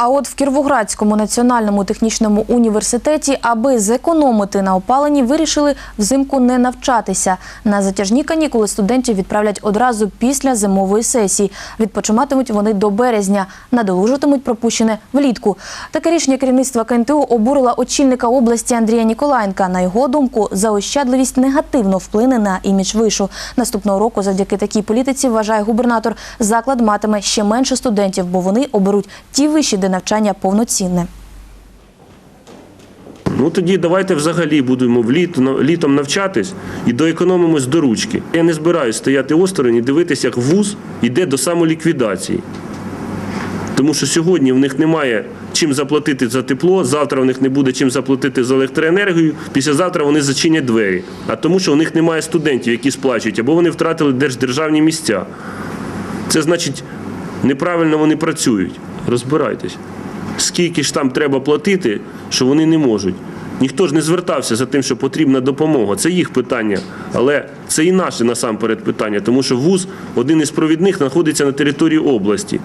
А от в Кіровоградському національному технічному університеті, аби зекономити на опаленні, вирішили взимку не навчатися. На затяжні канікули студентів відправлять одразу після зимової сесії. Відпочиватимуть вони до березня, надолужитимуть пропущене влітку. Таке рішення керівництва КНТУ обурило очільника області Андрія Ніколаєнка. На його думку, заощадливість негативно вплине на імідж вишу. Наступного року, завдяки такій політиці, вважає губернатор, заклад матиме ще менше студентів, бо вони оберуть ті виші, де навчання повноцінне. Ну тоді давайте взагалі будемо літом навчатись і доекономимось до ручки. Я не збираюсь стояти осторонь і дивитися, як вуз йде до самоліквідації. Тому що сьогодні в них немає чим заплатити за тепло, завтра в них не буде чим заплатити за електроенергію, післязавтра вони зачинять двері. А тому, що у них немає студентів, які сплачують, або вони втратили держдержавні місця. Це значить, неправильно вони працюють. Розбирайтесь. Скільки ж там треба платити, що вони не можуть. Ніхто ж не звертався за тим, що потрібна допомога. Це їх питання, але це і наше насамперед питання, тому що вуз один із провідних знаходиться на території області.